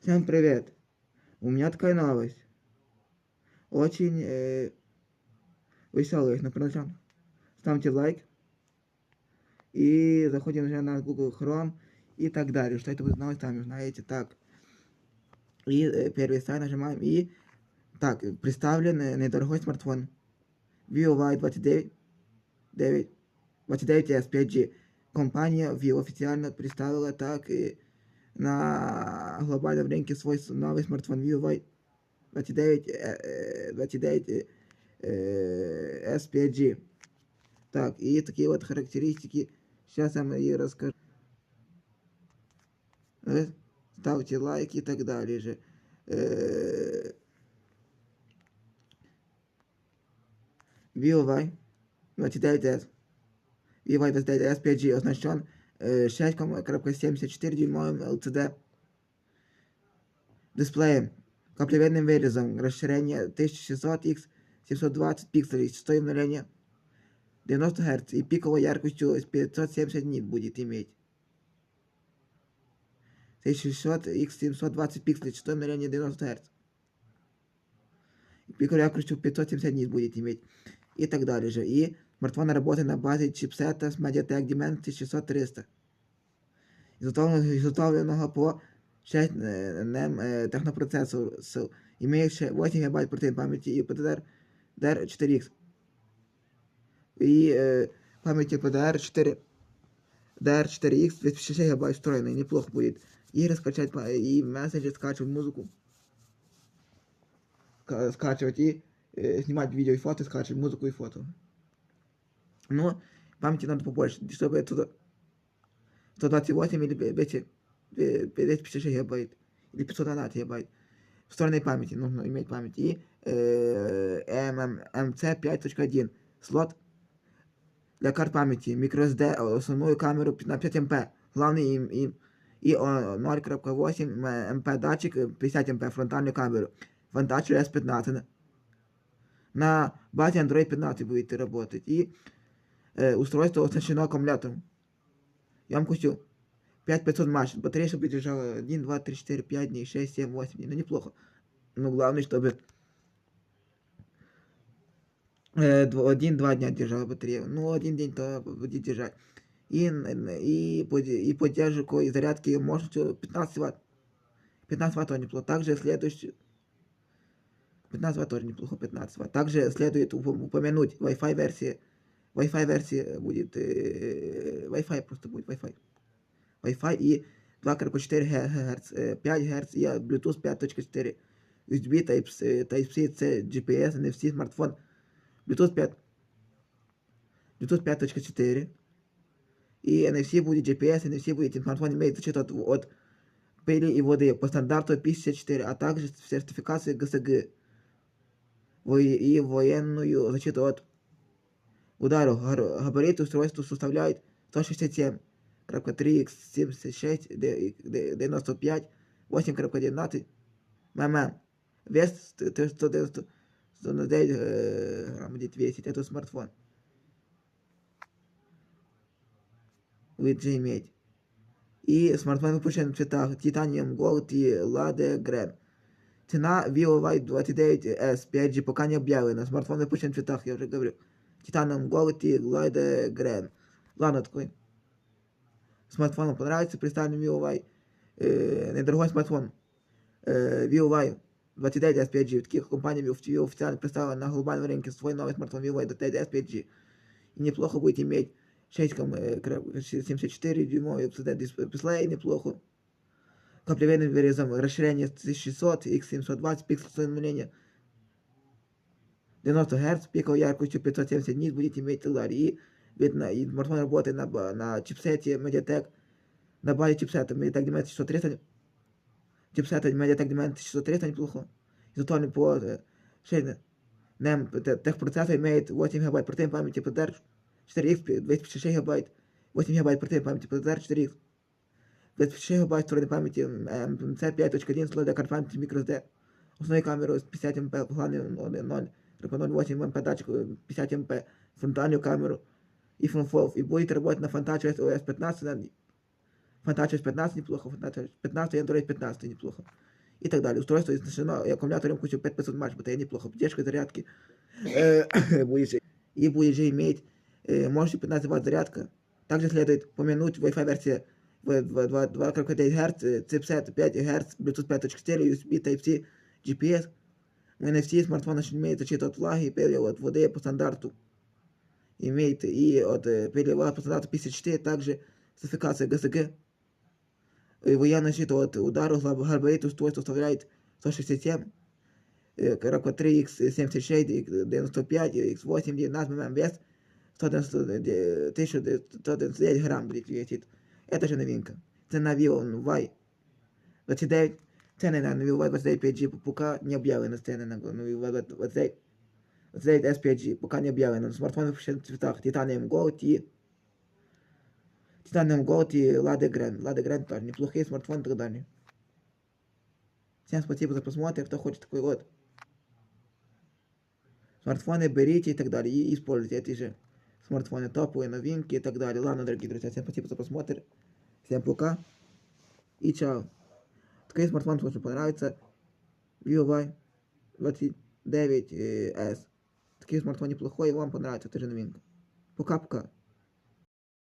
Всем привет! У меня такая новость. Очень э, веселая инопланетян. Ставьте лайк. И заходим уже на Google Chrome и так далее. Что это вы знали, сами знаете. Так. И э, первый сайт нажимаем. И так, представлен э, недорогой смартфон. VOY 29 9, 29S 5G. Компания Vivo официально представила так и на глобальном рынке свой новый смартфон Vivo 29, э, э, 29 э, э, S 5G. Так, и такие вот характеристики. Сейчас я вам и расскажу. Э, Ставьте лайки и так далее же. VOY 29S. VOY 29S 5G оснащен е, 6,74 дюймовим LCD дисплеєм, каплевидним вирізом, розширення 1600x 720 пикселей, частотой обновления 90 Гц и пиковой яркостью 570 нит будет иметь. 1600x 720 пикселей, частотой обновления 90 Гц. И пиковой яркостью 570 нит будет иметь. И так далее же. И смартфон работает на базе чипсета с Mediatek Dimensity 6300. Изготовленного, изготовленного по 6 NM э, э, технопроцессор, имеющий 8 ГБ оперативной памяти и PDR 4X. И э, памяти PDR 4 DR4X 256 ГБ встроенный, неплохо будет. И раскачать, и месседжи, скачивать музыку. Скачивать и э, снимать видео и фото, скачивать музыку и фото. Но памяти надо побольше, чтобы это 128 мегабит Е, 5-4 гигабайт или 512 гигабайт встроенной памяти, нужно ну, иметь память, и э, MMC 5.1, слот для карт памяти, microSD, е, основную камеру на 5 МП, главный и, и, 0.8 МП датчик, е, 50 МП ем фронтальную камеру, фронтачер S15, на базе Android 15 будете работать, и э, устройство оснащено аккумулятором, емкостью 5500 маш. Батарея, чтобы держала 1, 2, 3, 4, 5 дней, 6, 7, 8 дней. Ну, неплохо. Но главное, чтобы 1-2 дня держала батарея. Ну, один день то будет держать. И, и, и поддержку и зарядки мощностью 15 ватт. 15 ватт тоже неплохо. Также следующий... 15 ватт тоже неплохо, 15 ватт. Также следует уп- упомянуть Wi-Fi версия. Wi-Fi версия будет... э, Wi-Fi просто будет Wi-Fi. Wi-Fi и 2,4 ГГц, э, 5 Гц и Bluetooth 5.4, USB Type-C, Type-C, C, GPS, NFC, смартфон, Bluetooth 5, Bluetooth 5.4, и NFC будет GPS, NFC будет, и смартфон имеет защиту от, от пыли и воды по стандарту P64, а также сертификацию ГСГ во- и военную защиту от ударов. Гар- Габарит устройства составляет 167 3 x 76 95 8.11 мм. Вес 190 109 э, грамм будет весить. Это смартфон. Будет же иметь. И смартфон выпущен в цветах Titanium Gold и Lade Green. Цена Vivo Y29S 5G пока не объявлена. Смартфон выпущен в цветах, я уже говорю. Titanium Gold и Lade Green. Ладно, такой смартфону понравится, представим VIVO э, недорогой смартфон. Э, VIVO 29S 5G. Таких компаний Vivo официально представила на глобальном рынке свой новый смартфон VIVO 29S 5G. И неплохо будет иметь 6,74 дюймовый LCD дисп- дисплей, неплохо. Каплевидным вырезом, расширение 1600 x 720 пикселей обновления 90 Гц, пиковой яркостью 570 нит будет иметь и так далее. И видно, и смартфон работает на, ба- на чипсете Mediatek, на базе чипсета Mediatek Dimensity 630, чипсета Mediatek Dimensity 630 неплохо. Изготовлен по э, шейне. NEM т- техпроцессор имеет 8 ГБ оперативной памяти PDR 4X, 256 ГБ, 8 ГБ оперативной памяти PDR 4X, 256 ГБ встроенной памяти MC 5.1 слой для карт памяти microSD, основной камеру с 50 МП, главный 0, 0,08 МП датчик, э, 50 МП, фронтальную камеру, и фронтфолв, и будет работать на Fantasia OS 15, на Fantasia OS 15 неплохо, Fantasia OS 15 и Android 15 неплохо. и так далее. Устройство оснащено аккумулятором кучу 5500 мАч, батарея неплохо, поддержка зарядки. Э, будет же- И будет же иметь э, мощность 15 Вт зарядка. Также следует помянуть Wi-Fi версия 2,9 Гц, э, чипсет 5 Гц, Bluetooth 5.4, USB Type-C, GPS. У NFC смартфона ще имеет защиту от влаги, перелив от воды по стандарту. имеет и от перевода пострадата 54, также суффикация ГСГ. Военная защита от ударов габарит устройство составляет 167, Караква 3, Х76, 95, Х8, 19 мм вес, 1199 грамм весит. Это же новинка. Цена Vivo Y 29, ціни на нові Y29 5G поки не об'явлено ціни на нові Y29. Zed SPG, bo kanie białe. No, smartfony w 7. Titanium Gold i... Titanium Gold и Lada Grand. Lada Grand тоже неплохие смартфоны и так. Всем спасибо за просмотр, кто хочет такой год. Смартфоны берите и так далее, и используйте эти же смартфоны, топовые новинки и так далее. Ладно, дорогие друзья, всем спасибо за просмотр, всем пока и чао. Такой смартфон, если понравится, UI 29S. Такий смартфон неплохой і вам понравится, это же новинка. Покапка.